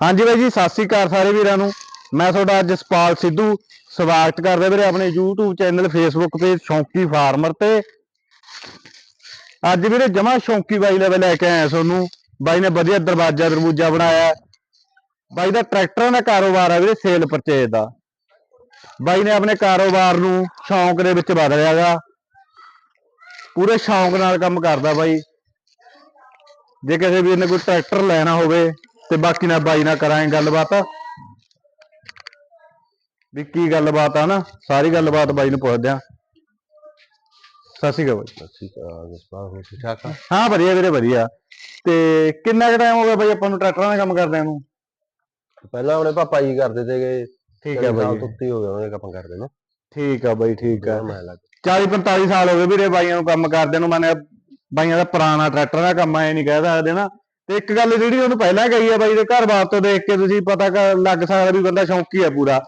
ਹਾਂਜੀ ਬਾਈ ਜੀ, ਸਤਿ ਸ੍ਰੀ ਅਕਾਲ ਸਾਰੇ ਵੀਰਾਂ ਨੂੰ। ਮੈਂ ਤੁਹਾਡਾ ਜਸਪਾਲ ਸਿੱਧੂ। ਸਵਾਗਤ ਕਰਦਾ ਵੀਰੇ ਆਪਣੇ YouTube ਚੈਨਲ, Facebook ਤੇ ਸ਼ੌਂਕੀ ਫਾਰਮਰ ਤੇ। ਅੱਜ ਵੀਰੇ ਜਮਾ ਸ਼ੌਂਕੀ ਬਾਈ ਲੈਵਲ ਲੈ ਕੇ ਆਇਆ ਤੁਹਾਨੂੰ। ਬਾਈ ਨੇ ਵਧੀਆ ਦਰਵਾਜ਼ਾ ਦਰਬੂਜਾ ਬਣਾਇਆ। ਬਾਈ ਦਾ ਟਰੈਕਟਰਾਂ ਦਾ ਕਾਰੋਬਾਰ ਆ ਵੀਰੇ, ਸੇਲ ਪਰਚੇਜ ਦਾ। ਬਾਈ ਨੇ ਆਪਣੇ ਕਾਰੋਬਾਰ ਨੂੰ ਸ਼ੌਂਕ ਦੇ ਵਿੱਚ ਬਦਲਿਆਗਾ ਪੂਰੇ ਸ਼ੌਂਕ ਨਾਲ ਕੰਮ ਕਰਦਾ ਬਾਈ। ਜੇ ਕਿਸੇ ਵੀਰ ਨੇ ਕੋਈ ਟਰੈਕਟਰ ਲੈਣਾ ਹੋਵੇ ਤੇ ਬਾਕੀ ਨਾਲ ਬਾਈ ਨਾਲ ਕਰਾਂਗੇ ਗੱਲਬਾਤ। ਵੀ ਕੀ ਗੱਲਬਾਤ ਆ ਨਾ ਸਾਰੀ ਗੱਲਬਾਤ ਬਾਈ ਨੂੰ ਪੁੱਛਦੇ ਆ। ਸਤਿ ਸ਼੍ਰੀ ਅਕਾਲ ਬਾਈ। ਅਕਾਲ ਜਸਪਾਲ ਹੋ ਠੀਕ ਠਾਕ ਆ? ਹਾਂ ਵਧੀਆ ਵੀਰੇ ਵਧੀਆ। ਤੇ ਕਿੰਨਾ ਕੁ ਟਾਈਮ ਹੋ ਗਿਆ ਬਾਈ ਆਪਾਂ ਨੂੰ ਟਰੈਕਟਰਾਂ ਦਾ ਕੰਮ ਕਰਦਿਆਂ ਨੂੰ? ਪਹਿਲਾਂ ਆਪਣੇ ਪਾਪਾ ਜੀ ਕਰਦੇ ਤੇਗੇ ਠੀਕ ਹੈ ਬਾਈ। ਤੁੱਤੀ ਹੋ ਗਿਆ ਉਹਨੇ ਕੰਮ ਕਰਦੇ ਨੂੰ। ਠੀਕ ਆ ਬਾਈ ਠੀਕ ਆ। ਮੈਂ ਲੱਗ 40 45 ਸਾਲ ਹੋ ਗਏ ਵੀਰੇ ਬਾਈਆਂ ਨੂੰ ਕੰਮ ਕਰਦਿਆਂ ਨੂੰ। ਮਾਨੇ ਬਾਈਆਂ ਦਾ ਪੁਰਾਣਾ ਟਰੈਕਟਰ ਦਾ ਕੰਮ ਐ ਨਹੀਂ ਕਹਿ ਸਕਦੇ ਨਾ। ਤੇ ਇੱਕ ਗੱਲ ਜਿਹੜੀ ਉਹਨੂੰ ਪਹਿਲਾਂ ਕਹੀ ਆ ਬਾਈ ਦੇ ਘਰ ਬਾਰ ਤੋਂ ਦੇਖ ਕੇ ਤੁਸੀਂ ਪਤਾ ਕਰ ਲੱਗ ਸਕਦਾ ਵੀ ਬੰਦਾ ਸ਼ੌਂਕੀ ਆ ਪੂਰਾ।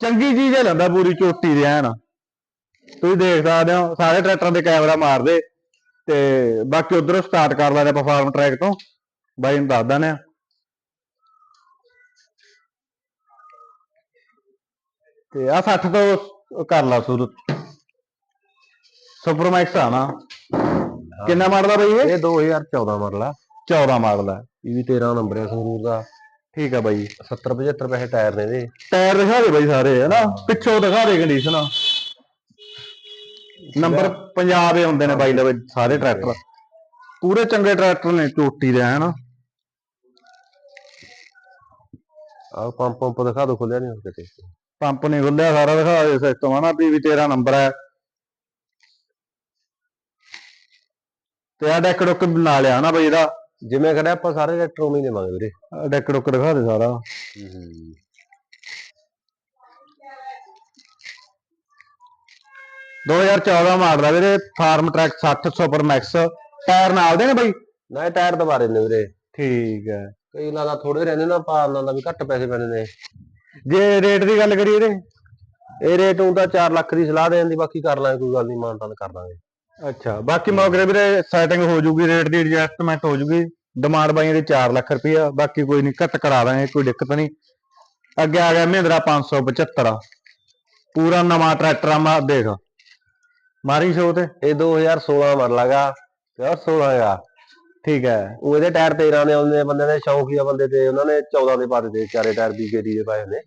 ਚੰਗੀ ਚੀਜ਼ ਹੈ ਲੈਂਦਾ ਪੂਰੀ ਚੋਟੀ ਦੇ ਐਨ। ਤੁਸੀਂ ਦੇਖ ਸਕਦੇ ਹੋ ਸਾਰੇ ਟਰੈਕਟਰਾਂ ਦੇ ਕੈਮਰਾ ਮਾਰਦੇ। ਤੇ ਬਾਕੀ ਉਧਰੋਂ ਸਟਾਰਟ ਕਰ ਲੈਂਦੇ ਆਪਾਂ ਫਾਰਮ ਟਰੈਕ ਤੋਂ। ਬਾਈ ਨੂੰ ਦੱਸ ਆ। ਤੇ ਆ 60 ਤੋਂ ਕਰ ਲਾ ਸ਼ੁਰੂ। ਸੁਪਰਮੈਕਸ ਆ ਨਾ। ਕਿੰਨਾ ਮਾਡਲ ਆ ਬਈ ਇਹ? ਇਹ 2014 ਮਾਡਲ ਆ 14 ਮਾਡਲ ਆ। ਇਹ ਵੀ 13 ਨੰਬਰ ਹੈ ਸੰਗਰੂਰ ਦਾ। ਠੀਕ ਆ ਬਾਈ। 70 75 ਪੈਸੇ ਟਾਇਰ ਨੇ ਇਹਦੇ। ਟਾਇਰ ਦਿਖਾ ਦੇ ਬਾਈ ਸਾਰੇ ਹਨਾ? ਪਿੱਛੋਂ ਦਿਖਾ ਦੇ ਕੰਡੀਸ਼ਨ ਨੰਬਰ ਪੰਜਾਬ ਦੇ ਹੁੰਦੇ ਨੇ ਬਾਈ ਵਿੱਚ ਸਾਰੇ ਟਰੈਕਟਰ। ਪੂਰੇ ਚੰਗੇ ਟਰੈਕਟਰ ਨੇ ਚੋਟੀ ਦੇ ਹਨ? ਆਹ ਪੰਪ ਪੰਪ ਦਿਖਾ ਦੋ ਖੁੱਲਿਆ ਨਹੀਂ ਹੁਣ ਕਿਤੇ। ਪੰਪ ਨਹੀਂ ਖੁੱਲਿਆ ਸਾਰਾ ਦਿਖਾ ਦੇ ਸਿਸਟਮ ਹਨਾ? ਪੀਵੀ 13 ਨੰਬਰ ਹੈ ਤੇ ਆ ਡੈਕ ਡੁੱਕ ਬਣਾ ਲਿਆ ਨਾ ਬਾਈ ਇਹਦਾ? ਜਿਵੇਂ ਖੜਿਆ ਆਪਾਂ ਸਾਰੇ ਟਰੈਕਟਰ ਉਵੇਂ ਹੀ ਦੇਵਾਂਗੇ ਵੀਰੇ। ਡੈਕ ਡੁੱਕ ਦਿਖਾ ਦੇ ਸਾਰਾ। ਹੂੰ 2014 ਮਾਡਲ ਆ ਵੀਰੇ Farmtrac 60 super max. Tyre ਨਾਲ ਦੇ ਨੇ ਬਾਈ? ਨਾ ਇਹ ਟਾਇਰ ਦੁਬਾਰੇ ਨੇ ਵੀਰੇ। ਠੀਕ ਹੈ। ਕਈ ਨਾਲ ਦਾ ਥੋੜੇ ਰਹਿੰਦੇ ਨਾ ਪਾਰ ਨਾਲ ਦਾ ਵੀ ਘੱਟ ਪੈਸੇ ਪੈਣੇ ਨੇ। ਜੇ ਰੇਟ ਦੀ ਗੱਲ ਕਰੀਏ ਇਹਦੇ? ਇਹ ਰੇਟ ਨੂੰ ਤਾਂ 4 ਲੱਖ ਦੀ ਸਲਾਹ ਦੇਣ ਦੀ ਬਾਕੀ ਕਰ ਲਾਂਗੇ ਕੋਈ ਗੱਲ ਨਹੀਂ ਮਾਨਤਾਨ ਕਰ ਦਾਂਗੇ। ਅੱਛਾ ਬਾਕੀ ਮੌਕੇ ਵੀਰੇ ਸੈਟਿੰਗ ਹੋ ਜੂਗੀ ਰੇਟ ਦੀ ਐਡਜਸਟਮੈਂਟ ਹੋ ਜੂਗੀ ਡਿਮਾਂਡ ਬਾਈਆਂ ਦੀ 4 ਲੱਖ ਰੁਪਈਆ ਬਾਕੀ ਕੋਈ ਨਹੀਂ ਘੱਟ ਕਰਾ ਦਾਂਗੇ ਕੋਈ ਦਿੱਕਤ ਨਹੀਂ ਅੱਗੇ ਆ ਗਿਆ ਮਹਿੰਦਰਾ 575 ਪੂਰਾ ਨਵਾਂ ਟਰੈਕਟਰ ਆ ਮਾ ਦੇਖ। ਮਾਰੀ ਸ਼ੋ ਤੇ। ਇਹ 2016 ਮਾਡਲ ਹੈਗਾ। ਪਿਓਰ 16 ਹੈਗਾ ਠੀਕ ਹੈ। ਉਹ ਇਹਦੇ ਟਾਇਰ 13 ਦੇ ਆਉਂਦੇ ਬੰਦੇ ਨੇ ਸ਼ੌਕੀਆ ਬੰਦੇ ਤੇ ਉਹਨਾਂ ਨੇ 14 ਦੇ ਪਾ ਦਿੱਤੇ ਚਾਰੇ ਟਾਇਰ ਬੀਕੇਡੀ ਦੇ ਪਾਏ ਨੇ।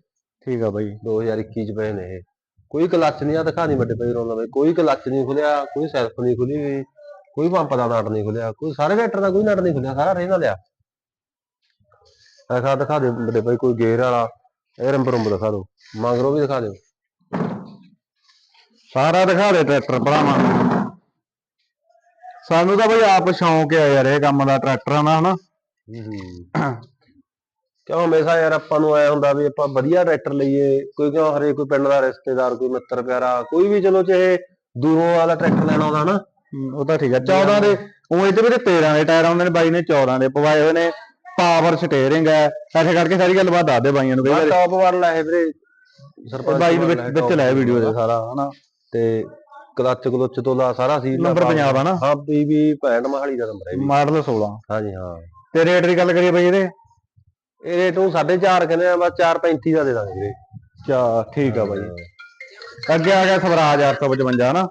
ਠੀਕ ਆ ਬਾਈ। 2021 ਚ ਪਏ ਨੇ ਇਹ। ਕੋਈ ਕਲੱਚ ਨਹੀਂ ਆ, ਦਿਖਾ ਨਹੀਂ ਵੱਡੇ ਪਈ ਰੋਣਾ ਬਈ। ਕੋਈ ਕਲੱਚ ਨਹੀਂ ਖੁੱਲਿਆ, ਕੋਈ ਸੈਲਫ ਨਹੀਂ ਖੁੱਲੀ ਹੋਈ ਕੋਈ ਪੰਪ ਦਾ ਨਟ ਨਹੀਂ ਖੁੱਲਿਆ, ਕੋਈ ਸਾਰੇ ਟਰੈਕਟਰ ਦਾ ਕੋਈ ਨਟ ਨਹੀਂ ਖੁੱਲਿਆ, ਸਾਰਾ ਰਹਿਣਾ ਲਿਆ ਦਿਖਾ ਦਿਖਾ ਦੇ ਵੱਡੇ ਭਾਈ, ਕੋਈ ਗੇਅਰ ਵਾਲਾ, ਇਹ ਰੰਬ ਰੰਬ ਦਿਖਾ ਦਿਓ, ਮੰਗਰੋ ਵੀ ਦਿਖਾ ਦਿਓ। ਸਾਰਾ ਦਿਖਾ ਦੇ ਟਰੈਕਟਰ ਭਰਾਵਾਂ ਸਾਨੂੰ ਤਾਂ ਬਈ ਆਪ ਸ਼ੌਂਕ ਆ ਯਾਰ, ਇਹ ਕੰਮ ਦਾ ਟਰੈਕਟਰਾਂ ਦਾ, ਹਨਾ। ਕਿਉਂ ਹਮੇਸ਼ਾ ਯਾਰ ਆਪਾਂ ਨੂੰ ਆਇਆ ਹੁੰਦਾ ਵੀ ਆਪਾਂ ਵਧੀਆ ਟਰੈਕਟਰ ਲਈਏ ਕੋਈ ਕਿਉਂ ਹਰੇ ਕੋਈ ਪਿੰਡ ਦਾ ਰਿਸ਼ਤੇਦਾਰ ਕੋਈ ਮਿੱਤਰ ਪਿਆਰਾ ਕੋਈ ਵੀ ਚਲੋ ਚਾਹੇ ਦੂਰੋਂ ਵਾਲਾ ਟਰੈਕਟਰ ਲੈਣਾ ਹੁੰਦਾ ਨਾ ਉਹ ਤਾਂ ਠੀਕ ਆ 14 ਦੇ ਉਹ ਇਹਦੇ ਵੀਰੇ 13 ਦੇ ਟਾਇਰ ਆਉਂਦੇ ਨੇ ਬਾਈ ਨੇ 14 ਦੇ ਪਵਾਏ ਹੋਏ ਨੇ ਪਾਵਰ ਸਟੀਅਰਿੰਗ ਹੈ ਐਸੇ ਕਰਕੇ ਸਾਰੀ ਗੱਲਬਾਤ ਦੱਸ ਦੇ ਬਾਈਆਂ ਨੂੰ ਕਈ ਵਾਰੀ। ਟੌਪ ਮਾਡਲ ਹੈ ਵੀਰੇ ਬਾਈ ਨੂੰ ਵਿੱਚ ਵਿੱਚ ਲੈ ਵੀਡੀਓ ਦੇ ਸਾਰਾ ਹਨਾ। ਤੇ ਕਲੱਚ ਕਲੁੱਚ ਤੋਂ ਲਾ ਸਾਰਾ ਸੀ ਨੰਬਰ ਪੰਜਾਬ ਆ ਨਾ। ਹਾਂ ਬੀਬੀ 65 ਮਹਾਲੀ ਦਾ ਨੰਬਰ ਹੈ ਮਾਡਲ 16 ਹਾਂਜੀ ਹਾਂ। ਤੇ ਰੇਟ ਦੀ ਗੱਲ ਕਰੀਏ ਬਾਈ ਇਹਦੇ ਇਹ ਰੇਟ ਨੂੰ 4.5 ਕਹਿੰਦੇ ਆ ਬਸ 4.35 ਦਾ ਦੇ ਦਾਂਗੇ ਵੀਰੇ। ਚਾ ਠੀਕ ਆ ਬਾਈ। ਅੱਗੇ ਆ ਗਿਆ ਸਵਰਾਜ 855 ਹਨਾ?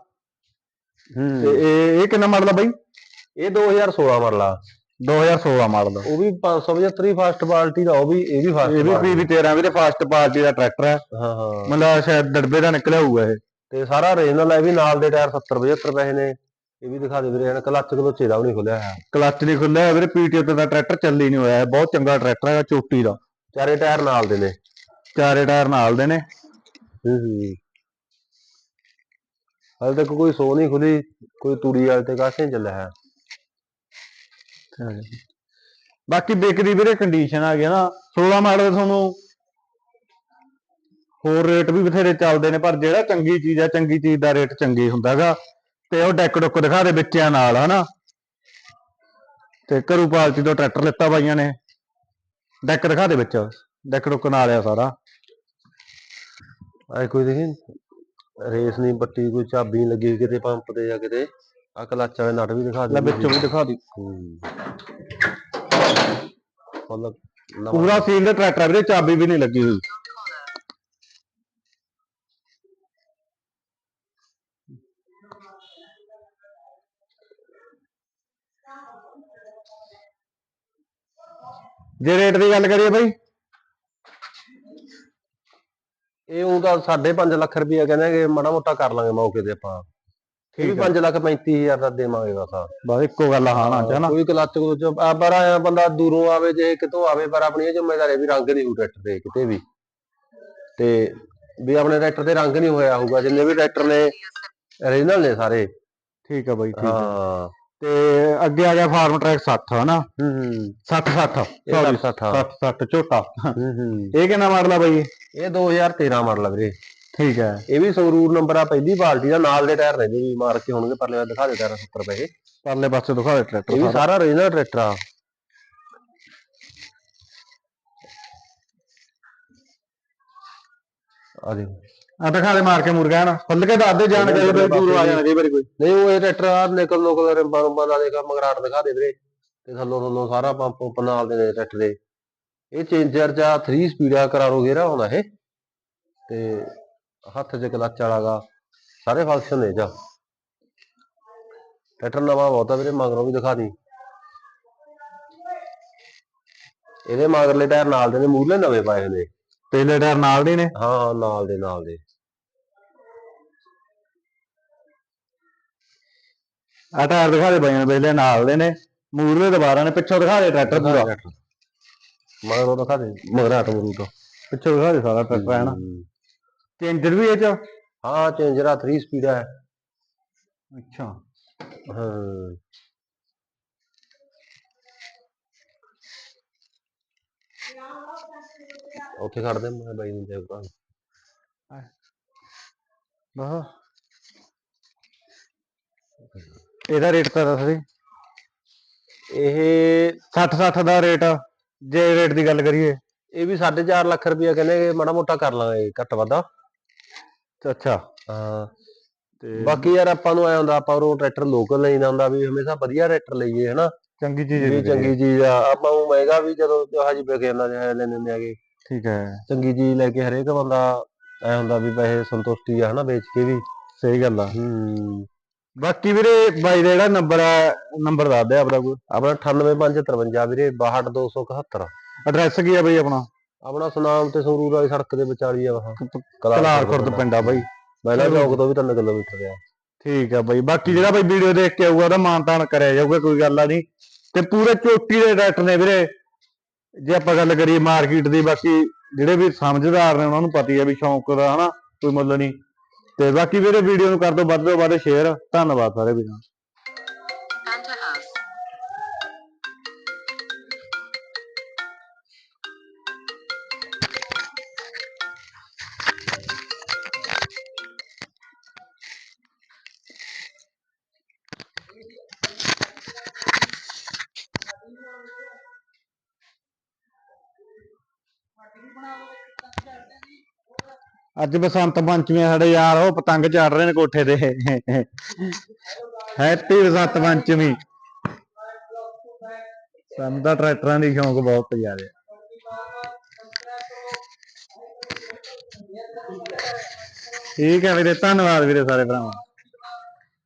ਹੂੰ। ਤੇ ਇਹ ਇਹ ਕਿੰਨਾ ਮਾਡਲ ਆ ਬਾਈ? ਇਹ 2016 ਮਾਡਲ ਆ। 2016 ਮਾਡਲ। ਉਹ ਵੀ 575 ਫਾਸਟ ਪਾਰਟੀ ਦਾ ਉਹ ਵੀ ਇਹ ਵੀ ਫਾਸਟ ਇਹ ਵੀ ਪੀਵੀ 13 ਵੀਰੇ ਫਾਸਟ ਪਾਰਟੀ ਦਾ ਟਰੈਕਟਰ ਹੈ ਹਾਂ ਹਾਂ। ਮਤਲਬ ਸ਼ਾਇਦ ਡੜਬੇ ਦਾ ਨਿਕਲਿਆ ਹੋਊਗਾ ਇਹ। ਤੇ ਸਾਰਾ ਰੀਜਨਲ ਹੈ ਵੀ ਨਾਲ ਦੇ ਟਾਇਰ 70 75 ਪੈਸੇ ਨੇ। ਇਹ ਵੀ ਦਿਖਾ ਦੇ ਵੀਰੇ ਇਹਨਾਂ ਕਲੱਚ ਕਲੁੱਚੇ ਦਾ ਵੀ ਨਹੀਂ ਖੁੱਲਿਆ ਹੈ ਕਲੱਚ ਨਹੀਂ ਖੁੱਲਿਆ ਵੀਰੇ ਪੀਟੀਓ ਤੇ ਦਾ ਟਰੈਕਟਰ ਚੱਲੀ ਨਹੀਂ ਹੋਇਆ ਬਹੁਤ ਚੰਗਾ ਟਰੈਕਟਰ ਹੈਗਾ ਚੋਟੀ ਦਾ। ਚਾਰੇ ਟਾਇਰ ਨਾਲ ਦੇ ਨੇ। ਚਾਰੇ ਟਾਇਰ ਨਾਲ ਦੇ ਨੇ। ਹੂੰ ਹੂੰ। ਹਾਲੇ ਤੱਕ ਕੋਈ ਸੋ ਨਹੀਂ ਖੁੱਲੀ ਕੋਈ ਤੂੜੀ ਵਾਲੇ ਤੇ ਕਾਸੇ ਚੱਲਿਆ ਹੈ ਬਾਕੀ ਵਿਕਦੀ ਵੀਰੇ ਕੰਡੀਸ਼ਨ ਆ ਗਿਆ ਨਾ 16 ਮਾਡਲ ਤੁਹਾਨੂੰ ਹੋਰ ਰੇਟ ਵੀ ਬਥੇਰੇ ਚੱਲਦੇ ਨੇ ਪਰ ਜਿਹੜਾ ਚੰਗੀ ਚੀਜ਼ ਆ ਚੰਗੀ ਚੀਜ਼ ਦਾ ਰੇਟ ਚੰਗੀ ਹੁੰਦਾਗਾ। ਤੇ ਉਹ ਡੈਕ ਡੁੱਕ ਦਿਖਾ ਦੇ ਬੱਚਿਆਂ ਨਾਲ ਹਨਾ? ਤੇ ਕਰੂ ਪਾਲਟੀ ਤੋਂ ਟਰੈਕਟਰ ਲਿੱਤਾ ਬਾਈਆਂ ਨੇ ਡੈਕ ਦਿਖਾ ਦੇ ਵਿੱਚ ਡੈਕ ਡੁੱਕ ਨਾਲ ਆ ਸਾਰਾ। ਆਏ ਕੋਈ ਦੇਖੀ ਰੇਸ ਨਹੀਂ ਪੱਟੀ ਕੋਈ ਚਾਬੀ ਨਹੀਂ ਲੱਗੀ ਕਿਤੇ ਪੰਪ ਤੇ ਜਾਂ ਕਿਤੇ। ਆ ਕਲੱਚ ਵਾਲੇ ਨਟ ਵੀ ਦਿਖਾ ਲੈ ਦੇ ਵਿੱਚੋਂ ਵੀ ਦਿਖਾ ਦੀ। ਮਤਲਬ। ਪੂਰਾ ਸੀਲ ਦਾ ਟਰੈਕਟਰ ਵੀਰੇ ਚਾਬੀ ਵੀ ਨਹੀਂ ਲੱਗੀ ਹੋਈ। ਜੇ ਰੇਟ ਦੀ ਗੱਲ ਕਰੀਏ ਬਾਈ। ਇਹ ਉਹ ਤਾਂ 5.5 ਲੱਖ ਰੁਪਇਆ ਕਹਿੰਦੇ ਕਿ ਮਾੜਾ ਮੋਟਾ ਕਰ ਲਾਂਗੇ ਮੌਕੇ ਤੇ ਆਪਾਂ। ਇਹ ਵੀ ਠੀਕ ਆ। 5 ਲੱਖ 35000 ਦਾ ਦੇਵਾਂਗੇ ਬਸ। ਬਸ ਇੱਕੋ ਗੱਲ ਆ ਹਾਂ ਨਾ ਚ ਨਾ? ਕੋਈ ਕਲੱਚ ਆ ਪਰ ਆਇਆ ਬੰਦਾ ਦੂਰੋਂ ਆਵੇ ਜੇ ਕਿਤੋਂ ਆਵੇ ਪਰ ਆਪਣੀ ਇਹ ਜ਼ਿੰਮੇਵਾਰੀ ਵੀ ਰੰਗ ਨਹੀਂ ਹੋਊ ਟਰੈਕਟਰ ਦੇ ਕਿਤੇ ਵੀ। ਤੇ ਵੀ ਆਪਣੇ ਟਰੈਕਟਰ ਤੇ ਰੰਗ ਨਹੀਂ ਹੋਇਆ ਹੋਊਗਾ ਜਿੰਨੇ ਵੀ ਟਰੈਕਟਰ ਨੇ ਓਰੀਜਨਲ ਨੇ ਸਾਰੇ। ਠੀਕ ਆ ਬਾਈ ਠੀਕ ਹਾਂ। ਤੇ ਅੱਗੇ ਆ ਗਿਆ ਫਾਰਮ ਟਰੈਕ 60 ਹਨਾ? ਹੂੰ ਹੂੰ। 60 60 ਇਹ ਸੌਰੀ 60 60 60 ਝੋਟਾ ਹੂੰ ਹੂੰ। ਇਹ ਕਿੰਨਾ ਮਾਡਲ ਆ ਬਾਈ? ਇਹ? ਇਹ 2013 ਮਾਡਲ ਆ ਵੀਰੇ। ਠੀਕ ਹੈ ਇਹ ਵੀ ਸੰਗਰੂਰ ਨੰਬਰ ਆ ਪਹਿਲੀ ਬਾਲਟੀ ਦਾ ਨਾਲ ਦੇ ਟਾਇਰ ਜੀ ਵੀ ਮਾਰ ਕੇ ਹੋਣਗੇ ਪਰਲੇ ਵਾਰ ਦਿਖਾ ਦੇ ਟਾਇਰ 70 ਰੁਪਏ ਇਹ ਪਰਲੇ ਪਾਸੇ ਦਿਖਾ ਦੇ ਟਰੈਕਟਰ ਵੀ ਸਾਰਾ। ਓਰੀਜਨਲ ਟਰੈਕਟਰ ਆ। ਆ ਦੇ ਆ ਦਿਖਾ ਦੇ ਮਾਰ ਕੇ ਮੁਰਗਾ ਨਾ ਖੁੱਲ ਕੇ ਦੱਸ ਦੇ ਜਾਣਕਾਰੀ ਬਾਈ ਦੂਰੋਂ ਆ ਜਾਣਾ ਕਈ ਵਾਰੀ ਕੋਈ। ਨਹੀਂ ਉਹ ਇਹ ਟਰੈਕਟਰ ਆ ਨਿਕਲ ਨੁਕਲ ਰਿੰਬਾਂ ਰੁੰਬਾਂ ਦਾ ਦੇਖਾ ਮਗਰਾਟ ਦਿਖਾ ਦੇ ਵੀਰੇ। ਤੇ ਥੱਲੋਂ ਥੱਲੋਂ ਸਾਰਾ ਪੰਪ ਪੰਪ ਨਾਲ ਦੇ ਟਰੈਕਟਰ ਦੇ। ਇਹ ਚੇਂਜਰ ਜਾਂ 3 ਸਪੀਡ ਆ ਕਰਾਰੋ ਗੇਰਾ ਹੁੰਦਾ ਇਹ। ਤੇ ਹੱਥ 'ਚ ਕਲੱਚ ਵਾਲਾਗਾ ਸਾਰੇ ਫੰਕਸ਼ਨ ਨੇ ਜਾ ਟਰੈਕਟਰ ਨਵਾਂ ਬਹੁਤ ਆ ਵੀਰੇ ਮਗਰੋਂ ਵੀ ਦਿਖਾ ਦੀ। ਇਹਦੇ ਮਗਰਲੇ ਟਾਇਰ ਨਾਲ ਦੇ ਨੇ ਮੂਹਰਲੇ ਨਵੇਂ ਪਾਏ ਨੇ। ਪਹਿਲੇ ਟਾਇਰ ਨਾਲ ਦੇ ਨੇ? ਹਾਂ ਨਾਲ ਦੇ ਨਾਲ ਦੇ। ਆ ਟਾਇਰ ਦਿਖਾ ਦੇ ਬਾਈਆਂ ਪਹਿਲੇ ਨਾਲ ਦੇ ਨੇ। ਮੂਰਲੇ ਦੁਬਾਰਾ ਨੇ ਪਿੱਛੋਂ ਦਿਖਾ ਦੇ ਟਰੈਕਟਰ ਪੂਰਾ। ਮਗਰੋਂ ਦਿਖਾ ਦੇ। ਮਗਰਾਟ ਮਰੂਟ ਪਿੱਛੋਂ ਦਿਖਾ ਦੇ ਸਾਰਾ ਟਰੈਕਟਰ ਹੈ ਨਾ। ਚੇਂਜਰ ਵੀ ਇਹ ਚ? ਹਾਂ ਚੇਂਜਰ ਆ 3 ਸਪੀਡ ਹੈ ਅੱਛਾ। ਹਾਂ। ਉੱਥੇ ਖੜਦੇ ਮੈਂ ਬਾਈ ਨੂੰ ਦੇਖਦਾ ਵਾਹ ਇਹਦਾ ਰੇਟ ਤਾਂ ਦੱਸ ਦੇ। ਇਹ 60 60 ਦਾ ਰੇਟ ਜੇ ਰੇਟ ਦੀ ਗੱਲ ਕਰੀਏ। ਇਹ ਵੀ 4.5 ਲੱਖ ਰੁਪਇਆ ਕਹਿੰਦੇ ਮਾੜਾ ਮੋਟਾ ਕਰ ਲਾਂਗੇ ਘੱਟ ਵਾਧਾ। ਅੱਛਾ। ਹਾਂ ਤੇ ਬਾਕੀ ਯਾਰ ਆਪਾਂ ਨੂੰ ਐ ਹੁੰਦਾ ਆਪਾਂ ਉਹ ਟਰੈਕਟਰ ਲੋਕਲ ਲੈਣਾ ਹੁੰਦਾ ਵੀ ਹਮੇਸ਼ਾ ਵਧੀਆ ਟਰੈਕਟਰ ਲਈਏ ਹਨਾ। ਚੰਗੀ ਚੀਜ਼ ਵੀ ਚੰਗੀ ਚੀਜ਼ ਆ ਆਪਾਂ ਨੂੰ ਮਹਿੰਗਾ ਵੀ ਜਦੋਂ ਹਾਜੀ ਵਿਕ ਜਾਂਦਾ ਜਿਹਾ ਲੈਣੇ ਹੁੰਦੇ ਆਗੇ। ਠੀਕ ਹੈ। ਚੰਗੀ ਚੀਜ਼ ਲੈ ਕੇ ਹਰੇਕ ਬੰਦਾ ਐ ਹੁੰਦਾ ਵੀ ਪੈਸੇ ਸੰਤੁਸ਼ਟੀ ਆ ਹਨਾ ਵੇਚ ਕੇ ਵੀ। ਸਹੀ ਗੱਲ ਆ। ਹੂੰ। ਬਾਕੀ ਵੀਰੇ ਬਾਈ ਦਾ ਜਿਹੜਾ ਨੰਬਰ ਹੈ ਨੰਬਰ ਦੱਸ ਦੇ ਆਪਦਾ ਕੋਈ। ਆਪਣਾ 98553 ਵੀਰੇ 62271 ਐਡਰੈਸ ਕੀ ਆ ਬਾਈ ਆਪਣਾ? ਆਪਣਾ ਸੁਨਾਮ ਤੇ ਸੰਗਰੂਰ ਵਾਲੀ ਸੜਕ ਦੇ ਵਿਚਾਲੀ ਆ ਵਾ। ਕਲਾਰ ਖੁਰਦ ਪਿੰਡਾ ਬਾਈ। ਮਹਿਲਾ ਚੌਕ ਤੋਂ ਵੀ 3 ਕਿਲੋਮੀਟਰ ਆ। ਠੀਕ ਆ ਬਾਈ। ਬਾਕੀ ਜਿਹੜਾ ਬਾਈ ਵੀਡੀਓ ਦੇਖ ਕੇ ਆਊਗਾ ਉਹਦਾ ਮਾਨਤਾਨ ਕਰਿਆ ਜਾਊਗਾ ਕੋਈ ਗੱਲ ਆ ਨਹੀਂ ਤੇ ਪੂਰੇ ਚੋਟੀ ਦੇ ਟਰੈਕਟਰ ਨੇ ਵੀਰੇ। ਜੇ ਆਪਾਂ ਗੱਲ ਕਰੀਏ ਮਾਰਕੀਟ ਦੀ ਬਾਕੀ ਜਿਹੜੇ ਵੀ ਸਮਝਦਾਰ ਨੇ ਉਹਨਾਂ ਨੂੰ ਪਤਾ ਹੀ ਆ ਵੀ ਸ਼ੌਂਕ ਦਾ ਹਨਾ? ਕੋਈ ਮੁੱਲ ਨਹੀਂ ਤੇ ਬਾਕੀ ਵੀਰੇ ਵੀਡੀਓ ਨੂੰ ਕਰ ਦਿਓ ਵੱਧ ਤੋਂ ਵੱਧ ਸ਼ੇਅਰ ਧੰਨਵਾਦ ਸਾਰੇ ਵੀਰਾਂ ਅੱਜ ਬਸੰਤ ਪੰਚਮੀ ਆ ਸਾਡੇ ਯਾਰ, ਉਹ ਪਤੰਗ ਚੜ ਰਹੇ ਨੇ ਕੋਠੇ ਤੇ। ਹੈਪੀ ਬਸੰਤ ਪੰਚਮੀ। ਸਾਨੂੰ ਤਾਂ ਟਰੈਕਟਰਾਂ ਦੀ ਸ਼ੌਂਕ ਬਹੁਤ ਜ਼ਿਆਦਾ ਠੀਕ ਹੈ ਵੀਰੇ, ਧੰਨਵਾਦ ਵੀਰੇ ਸਾਰੇ ਭਰਾਵਾਂ।